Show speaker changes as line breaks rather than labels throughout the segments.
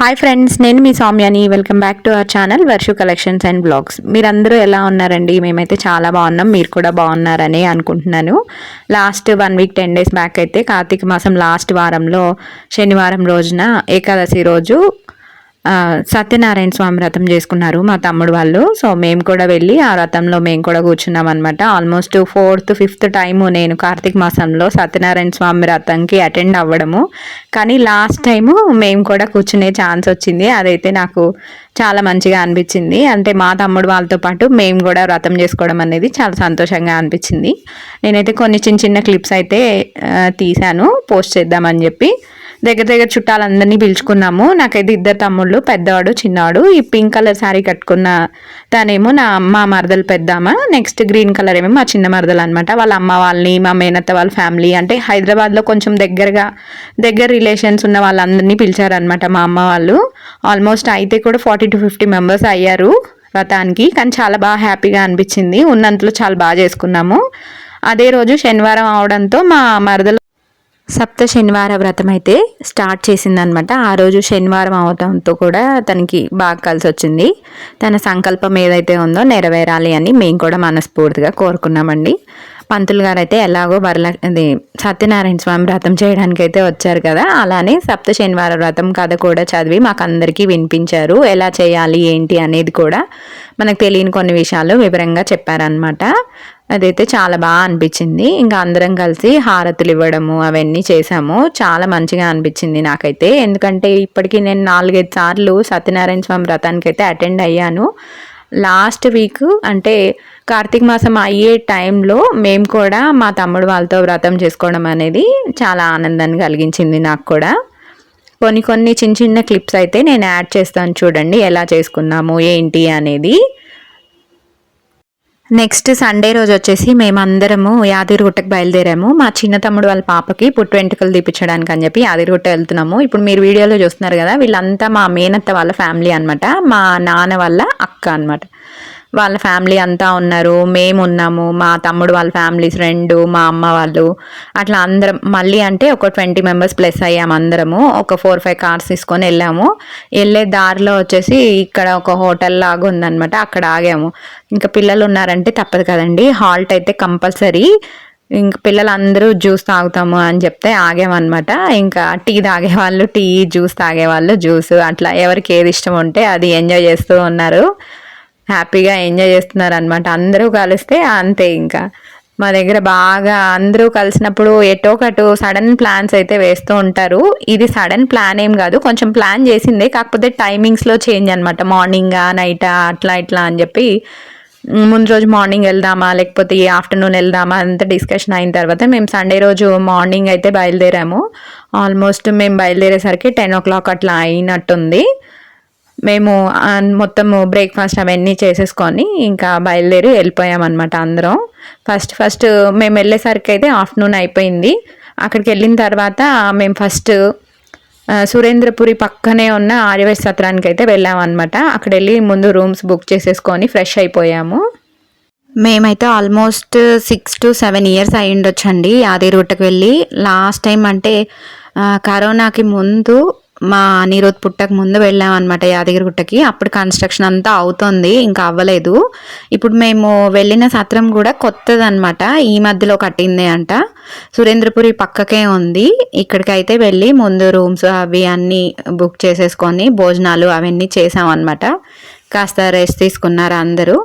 Hi friends నేను మీ సౌమ్యాని. Welcome back to our channel Varshu collections and blogs మీరందరూ ఎలా ఉన్నారండి? మేమైతే చాలా బాగున్నాం. మీరు కూడా బాగున్నారని అనుకుంటున్నాను. Last one week ten days back అయితే కార్తీక మాసం లాస్ట్ వారంలో శనివారం రోజున ఏకాదశి రోజు సత్యనారాయణ స్వామి వ్రతం చేసుకున్నారు మా తమ్ముడు వాళ్ళు. సో మేము కూడా వెళ్ళి ఆ వ్రతంలో మేము కూడా కూర్చున్నాం అనమాట ఆల్మోస్ట్ ఫోర్త్ ఫిఫ్త్ టైము నేను కార్తీక మాసంలో సత్యనారాయణ స్వామి వ్రతంకి అటెండ్ అవ్వడము. కానీ లాస్ట్ టైము మేము కూడా కూర్చునే ఛాన్స్ వచ్చింది. అదైతే నాకు చాలా మంచిగా అనిపించింది. అంటే మా తమ్ముడు వాళ్ళతో పాటు మేము కూడా వ్రతం చేసుకోవడం అనేది చాలా సంతోషంగా అనిపించింది. నేనైతే కొన్ని చిన్న చిన్న క్లిప్స్ అయితే తీశాను. పోస్ట్ చేద్దామని చెప్పి. దగ్గర దగ్గర చుట్టాలందరినీ పిలుచుకున్నాము. నాకైతే ఇద్దరు తమ్ముళ్ళు పెద్దవాడు చిన్నవాడు. ఈ పింక్ కలర్ శారీ కట్టుకున్న తనేమో నా మా మరదలు పెద్దమ్మ నెక్స్ట్ గ్రీన్ కలర్ ఏమో మా చిన్న మరదలు అనమాట వాళ్ళ అమ్మ వాళ్ళని మా మేనత్త వాళ్ళ ఫ్యామిలీ అంటే హైదరాబాద్లో కొంచెం దగ్గరగా దగ్గర రిలేషన్స్ ఉన్న వాళ్ళందరినీ పిలిచారనమాట మా అమ్మ వాళ్ళు. ఆల్మోస్ట్ అయితే కూడా ఫార్టీ టు ఫిఫ్టీ మెంబర్స్ అయ్యారు వ్రతానికి. కానీ చాలా బాగా హ్యాపీగా అనిపించింది. ఉన్నంతలో చాలా బాగా చేసుకున్నాము. అదే రోజు శనివారం అవడంతో మా మరదలు సప్త శనివార వ్రతం అయితే స్టార్ట్ చేసిందనమాట. ఆ రోజు శనివారం అవడంతో కూడా తనకి బాగా కలిసి వచ్చింది. తన సంకల్పం ఏదైతే ఉందో నెరవేరాలి అని మేము కూడా మనస్ఫూర్తిగా కోరుకున్నామండి. పంతులు గారు అయితే ఎలాగో వరల అది సత్యనారాయణ స్వామి వ్రతం చేయడానికి అయితే వచ్చారు కదా. అలానే సప్త శనివార వ్రతం కథ కూడా చదివి మాకు అందరికీ వినిపించారు. ఎలా చేయాలి ఏంటి అనేది కూడా మనకు తెలియని కొన్ని విషయాలు వివరంగా చెప్పారనమాట. అదైతే చాలా బాగా అనిపించింది. ఇంకా అందరం కలిసి హారతులు ఇవ్వడము అవన్నీ చేసాము. చాలా మంచిగా అనిపించింది నాకైతే. ఎందుకంటే ఇప్పటికీ నేను నాలుగైదు సార్లు సత్యనారాయణ స్వామి వ్రతానికి అయితే అటెండ్ అయ్యాను. లాస్ట్ వీక్ అంటే కార్తీక మాసం అయ్యే టైంలో మేము కూడా మా తమ్ముడు వాళ్ళతో వ్రతం చేసుకోవడం అనేది చాలా ఆనందాన్ని కలిగించింది నాకు కూడా. కొన్ని కొన్ని చిన్న చిన్న క్లిప్స్ అయితే నేను యాడ్ చేస్తాను చూడండి ఎలా చేసుకున్నాము ఏంటి అనేది. నెక్స్ట్ సండే రోజు వచ్చేసి మేమందరము యాదిరిగుట్టకు బయలుదేరాము. మా చిన్న తమ్ముడు వాళ్ళ పాపకి పుట్టు వెంట్రుకలు తీపించడానికి అని చెప్పి యాదిరిగుట్ట వెళ్తున్నాము. ఇప్పుడు మీరు వీడియోలో చూస్తున్నారు కదా వీళ్ళంతా మా మేనత్త వాళ్ళ ఫ్యామిలీ అనమాట మా నాన్న వాళ్ళ అక్క అన్నమాట. వాళ్ళ ఫ్యామిలీ అంతా ఉన్నారు. మేము ఉన్నాము మా తమ్ముడు వాళ్ళ ఫ్యామిలీస్ రెండు మా అమ్మ వాళ్ళు. అట్లా అందరం మళ్ళీ అంటే ఒక ట్వంటీ మెంబర్స్ ప్లస్ అయ్యాము అందరము. ఒక ఫోర్ ఫైవ్ కార్స్ తీసుకొని వెళ్ళాము. వెళ్ళే దారిలో వచ్చేసి ఇక్కడ ఒక హోటల్ లాగా ఉందనమాట అక్కడ ఆగాము. ఇంకా పిల్లలు ఉన్నారంటే తప్పదు కదండి. హాల్ట్ అయితే కంపల్సరీ. ఇంక పిల్లలందరూ జ్యూస్ తాగుతాము అని చెప్తే ఆగామన్నమాట. ఇంకా టీ తాగేవాళ్ళు టీ జ్యూస్ తాగేవాళ్ళు జ్యూస్. అట్లా ఎవరికి ఏది ఇష్టం ఉంటే అది ఎంజాయ్ చేస్తూ ఉన్నారు. హ్యాపీగా ఎంజాయ్ చేస్తున్నారు అనమాట అందరూ కలిస్తే అంతే ఇంకా. మా దగ్గర బాగా అందరూ కలిసినప్పుడు ఎటోకటు సడన్ ప్లాన్స్ అయితే వేస్తూ ఉంటారు. ఇది సడన్ ప్లాన్ ఏం కాదు కొంచెం ప్లాన్ చేసిందే కాకపోతే టైమింగ్స్లో చేంజ్ అనమాట మార్నింగా నైటా అట్లా ఇట్లా అని చెప్పి ముందు రోజు మార్నింగ్ వెళ్దామా లేకపోతే ఈ ఆఫ్టర్నూన్ వెళ్దామా అంత డిస్కషన్ అయిన తర్వాత మేము సండే రోజు మార్నింగ్ అయితే బయలుదేరాము. ఆల్మోస్ట్ మేము బయలుదేరేసరికి టెన్ ఓ క్లాక్ అట్లా అయినట్టుంది. మేము మొత్తము బ్రేక్ఫాస్ట్ అవన్నీ చేసేసుకొని ఇంకా బయలుదేరి వెళ్ళిపోయామన్నమాట అందరం. ఫస్ట్ ఫస్ట్ మేము వెళ్ళేసరికి అయితే ఆఫ్టర్నూన్ అయిపోయింది. అక్కడికి వెళ్ళిన తర్వాత మేము ఫస్ట్ సురేంద్రపురి పక్కనే ఉన్న ఆర్యవైశ్య సత్రానికి అయితే వెళ్ళామన్నమాట. అక్కడ వెళ్ళి ముందు రూమ్స్ బుక్ చేసేసుకొని ఫ్రెష్ అయిపోయాము. మేమైతే almost six to seven years అయి ఉండొచ్చండి యాదగిరిగుట్టకు వెళ్ళి. లాస్ట్ టైం అంటే కరోనాకి ముందు మా నీరోద్ పుట్టక ముందు వెళ్ళాం అనమాట యాదగిరిగుట్టకి అప్పుడు కన్స్ట్రక్షన్ అంతా అవుతుంది ఇంకా అవ్వలేదు. ఇప్పుడు మేము వెళ్ళిన సత్రం కూడా కొత్తదనమాట ఈ మధ్యలో కట్టింది అంట. సురేంద్రపురి పక్కకే ఉంది. ఇక్కడికైతే వెళ్ళి ముందు రూమ్స్ అవి అన్నీ బుక్ చేసేసుకొని భోజనాలు అవన్నీ చేసాం అనమాట కాస్త రెస్ట్ తీసుకున్నారు అందరూ.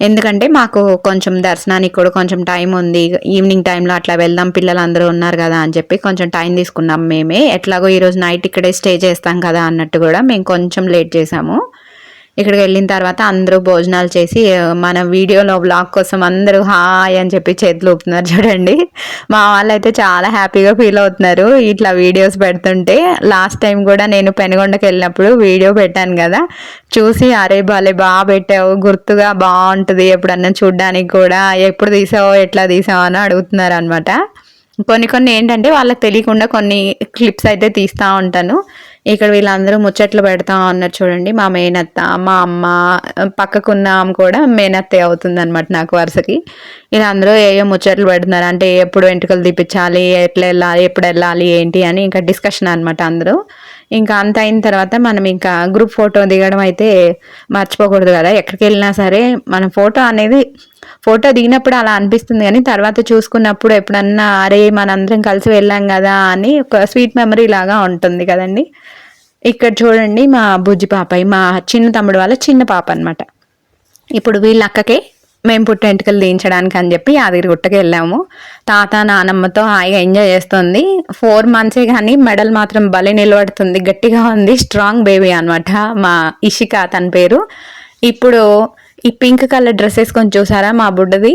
ఎందుకంటే మాకు కొంచెం దర్శనానికి కూడా కొంచెం టైం ఉంది. ఈవినింగ్ టైంలో అట్లా వెళ్దాం పిల్లలు అందరూ ఉన్నారు కదా అని చెప్పి కొంచెం టైం తీసుకున్నాం మేమే. ఎట్లాగో ఈరోజు నైట్ ఇక్కడే స్టే చేస్తాం కదా అన్నట్టు కూడా మేము కొంచెం లేట్ చేసాము. ఇక్కడికి వెళ్ళిన తర్వాత అందరూ భోజనాలు చేసి మన వీడియోలో బ్లాగ్ కోసం అందరూ హాయ్ అని చెప్పి చేతులు ఊపుతున్నారు చూడండి. మా వాళ్ళు అయితే చాలా హ్యాపీగా ఫీల్ అవుతున్నారు. ఇట్లా వీడియోస్ పెడుతుంటే లాస్ట్ టైం కూడా నేను పెనుగొండకి వెళ్ళినప్పుడు వీడియో పెట్టాను కదా. చూసి అరే బాలే బాగా పెట్టావు గుర్తుగా బాగుంటుంది ఎప్పుడన్నా చూడడానికి కూడా. ఎప్పుడు తీసావో ఎట్లా తీసావో అని అడుగుతున్నారు అనమాట కొన్ని కొన్ని ఏంటంటే వాళ్ళకి తెలియకుండా కొన్ని క్లిప్స్ అయితే తీస్తూ ఉంటాను. ఇక్కడ వీళ్ళందరూ ముచ్చట్లు పెడతా ఉన్నారు చూడండి. మా మేనత్త మా అమ్మ పక్కకున్న ఆమె కూడా మేనత్తే అవుతుంది అనమాట నాకు వరుసకి. వీళ్ళందరూ ఏయో ముచ్చట్లు పెడుతున్నారు. అంటే ఎప్పుడు వెంట్రుకలు తీపించాలి ఎట్లా వెళ్ళాలి ఎప్పుడు వెళ్ళాలి ఏంటి అని ఇంకా డిస్కషన్ అనమాట అందరూ. ఇంకా అంత అయిన తర్వాత మనం ఇంకా గ్రూప్ ఫోటో దిగడం అయితే మర్చిపోకూడదు కదా. ఎక్కడికి వెళ్ళినా సరే మన ఫోటో అనేది ఫోటో దిగినప్పుడు అలా అనిపిస్తుంది కానీ తర్వాత చూసుకున్నప్పుడు ఎప్పుడన్నా అరే మనందరం కలిసి వెళ్ళాం కదా అని ఒక స్వీట్ మెమరీ లాగా ఉంటుంది కదండి. ఇక్కడ చూడండి మా బుజ్జి పాపయ్య మా చిన్న తమ్ముడు వాళ్ళ చిన్న పాప అనమాట ఇప్పుడు వీళ్ళ అక్కకే మేము పుట్ట వెంట్రుకలు దించడానికి అని చెప్పి యాదగిరిగుట్టకి వెళ్ళాము. తాత నానమ్మతో హాయిగా ఎంజాయ్ చేస్తుంది. ఫోర్ మంత్సే కానీ మెడల్ మాత్రం భలే నిలబడుతుంది. గట్టిగా ఉంది. స్ట్రాంగ్ బేబీ అనమాట మా ఇషిక తన పేరు. ఇప్పుడు ఈ పింక్ కలర్ డ్రెస్ వేసుకొని చూసారా మా బుడ్డది?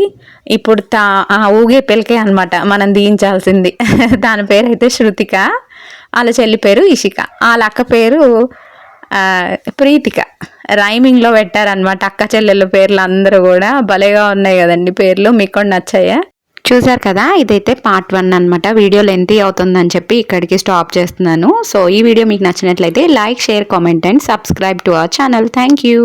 ఇప్పుడు తా ఆ ఊగే పిల్లకే అనమాట మనం దీయించాల్సింది. దాని పేరు అయితే శృతిక. వాళ్ళ చెల్లి పేరు ఇషిక. వాళ్ళ అక్క పేరు ప్రీతిక. రైమింగ్లో పెట్టారనమాట అక్క చెల్లెళ్ళ పేర్లు అందరూ కూడా. భలేగా ఉన్నాయి కదండి పేర్లు. మీకు కూడా నచ్చాయా? చూసారు కదా ఇదైతే పార్ట్ వన్ అనమాట వీడియో లెంతీ అవుతుందని చెప్పి ఇక్కడికి స్టాప్ చేస్తున్నాను. సో ఈ వీడియో మీకు నచ్చినట్లయితే like share comment and subscribe to our channel. Thank you.